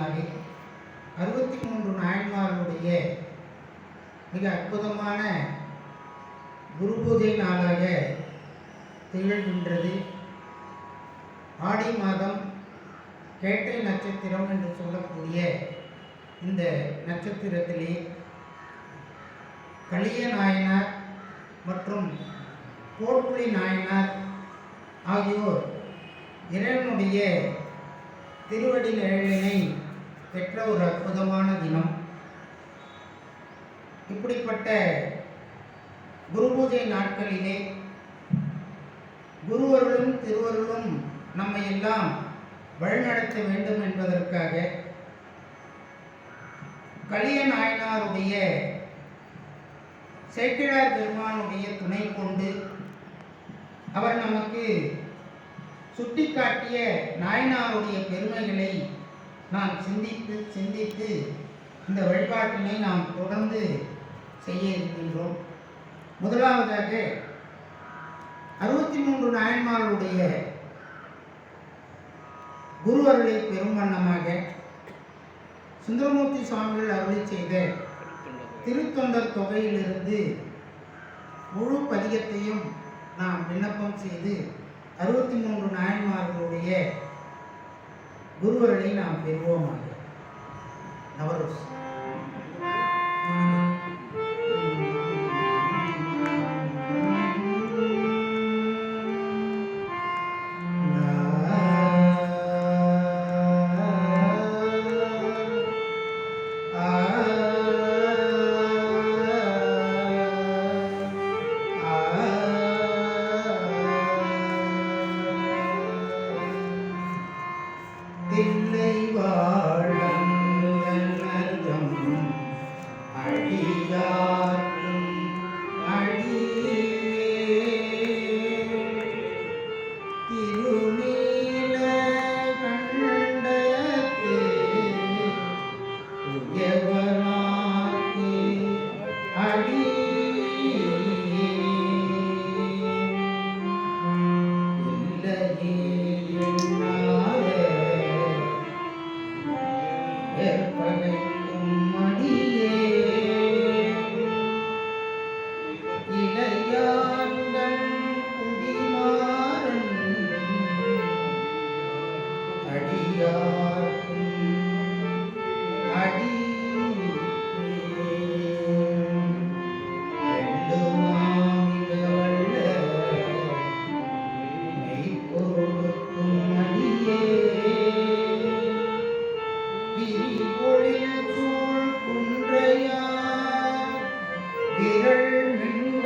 நாளினாலே அறுபத்தி மூன்று நாயன்மார்களுடைய மிக அற்புதமான குரு பூஜை நாளாக திகழ்கின்றது. ஆடி மாதம் கேட்டை நட்சத்திரம் என்று சொல்லக்கூடிய இந்த நட்சத்திரத்திலே கலிய நாயனார் மற்றும் போர்ப்புலி நாயனார் ஆகியோர் இறைவனுடைய திருவடி நிழலினை பெற்ற ஒரு அற்புதமான தினம். இப்படிப்பட்ட குரு பூஜை நாட்களிலே குருவர்களும் திருவர்களும் நம்மை எல்லாம் வழிநடத்த வேண்டும் என்பதற்காக கலிய நாயனாருடைய சேக்கிழார் பெருமானுடைய துணை கொண்டு அவர் நமக்கு சுட்டிக்காட்டிய நாயனாருடைய பெருமைகளை நாம் சிந்தித்து சிந்தித்து இந்த வழிபாட்டினை நாம் தொடர்ந்து செய்ய இருக்கின்றோம். முதலாவதாக அறுபத்தி மூன்று நாயன்மார்களுடைய குருவருளை பெரும் வண்ணமாக சுந்தரமூர்த்தி சுவாமிகள் அருளை செய்த திருத்தொண்டர் தொகையிலிருந்து முழு பதிகத்தையும் நாம் விண்ணப்பம் செய்து அறுபத்தி மூன்று நாயன்மார்களுடைய குருவரனை நாம் பெறுவோமாக. நவரோஸ். தில்லை வாழம் நர்தம் அடியே திருநீல கண்டத்து உயவனாக்கு அடியே இல்லையே எண்ணாத